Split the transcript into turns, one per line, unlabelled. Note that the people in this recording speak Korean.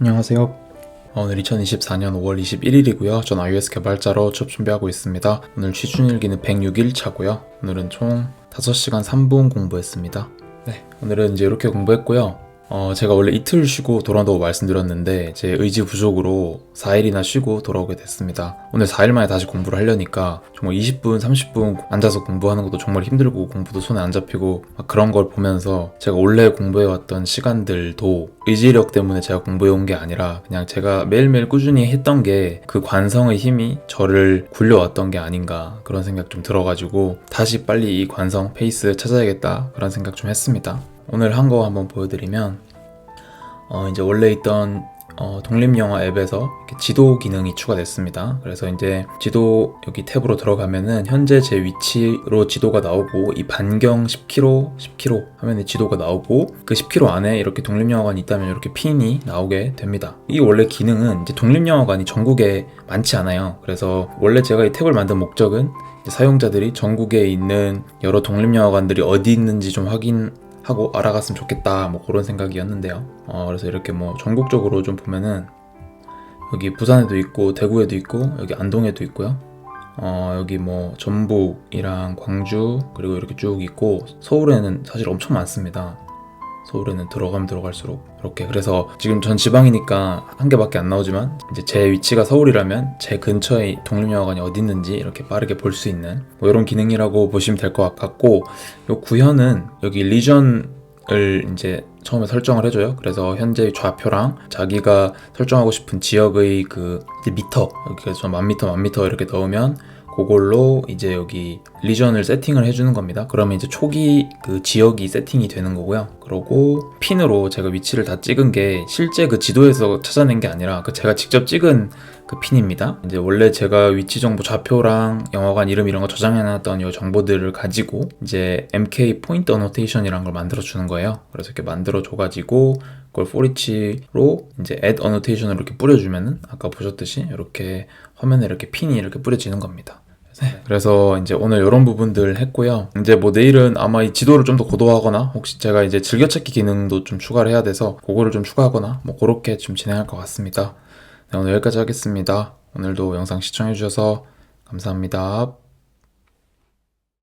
안녕하세요. 어, 오늘 2024년 5월 21일이고요. 전 iOS 개발자로 취업 준비하고 있습니다. 오늘 취준일기는 106일 차고요. 오늘은 총 5시간 3분 공부했습니다. 네, 오늘은 이제 이렇게 공부했고요. 어, 제가 원래 이틀 쉬고 돌아온다고 말씀드렸는데 제 의지 부족으로 4일이나 쉬고 돌아오게 됐습니다. 오늘 4일 만에 다시 공부를 하려니까 정말 20분, 30분 앉아서 공부하는 것도 정말 힘들고 공부도 손에 안 잡히고 막 그런 걸 보면서 제가 원래 공부해왔던 시간들도 의지력 때문에 제가 공부해온 게 아니라 그냥 제가 매일매일 꾸준히 했던 게 그 관성의 힘이 저를 굴려왔던 게 아닌가 그런 생각 좀 들어가지고 다시 빨리 이 관성 페이스 찾아야겠다 그런 생각 좀 했습니다. 오늘 한 거 한번 보여드리면 어, 이제 원래 있던 어, 독립영화 앱에서 지도 기능이 추가됐습니다. 그래서 이제 지도 여기 탭으로 들어가면은 현재 제 위치로 지도가 나오고 이 반경 10km, 10km 하면 지도가 나오고 그 10km 안에 이렇게 독립영화관이 있다면 이렇게 핀이 나오게 됩니다. 이 원래 기능은 이제 독립영화관이 전국에 많지 않아요. 그래서 원래 제가 이 탭을 만든 목적은 사용자들이 전국에 있는 여러 독립영화관들이 어디 있는지 좀 확인 하고 알아갔으면 좋겠다 뭐 그런 생각이었는데요. 어, 그래서 이렇게 뭐 전국적으로 좀 보면은 여기 부산에도 있고 대구에도 있고 여기 안동에도 있고요. 어, 여기 뭐 전북이랑 광주 그리고 이렇게 쭉 있고 서울에는 사실 엄청 많습니다. 서울에는 들어가면 들어갈수록 이렇게 그래서 지금 전 지방이니까 한 개밖에 안 나오지만 이제 제 위치가 서울이라면 제 근처에 독립영화관이 어디 있는지 이렇게 빠르게 볼 수 있는 뭐 이런 기능이라고 보시면 될 것 같고 요 구현은 여기 리전을 이제 처음에 설정을 해줘요. 그래서 현재 좌표랑 자기가 설정하고 싶은 지역의 그 미터 그래서 만 미터 만 미터 이렇게 넣으면 그걸로 이제 여기 리전을 세팅을 해주는 겁니다. 그러면 이제 초기 그 지역이 세팅이 되는 거고요. 그러고 핀으로 제가 위치를 다 찍은 게 실제 그 지도에서 찾아낸 게 아니라 그 제가 직접 찍은 그 핀입니다. 이제 원래 제가 위치 정보 좌표랑 영화관 이름 이런 거 저장해놨던 이 정보들을 가지고 이제 MK 포인트 어노테이션이라는 걸 만들어 주는 거예요. 그래서 이렇게 만들어 줘가지고 그걸 포리치로 이제 add annotation으로 이렇게 뿌려주면은 아까 보셨듯이 이렇게 화면에 이렇게 핀이 이렇게 뿌려지는 겁니다. 네, 그래서 이제 오늘 이런 부분들 했고요. 이제 뭐 내일은 아마 이 지도를 좀 더 고도화하거나 혹시 제가 이제 즐겨찾기 기능도 좀 추가를 해야 돼서 그거를 좀 추가하거나 뭐 그렇게 좀 진행할 것 같습니다. 네, 오늘 여기까지 하겠습니다. 오늘도 영상 시청해주셔서 감사합니다.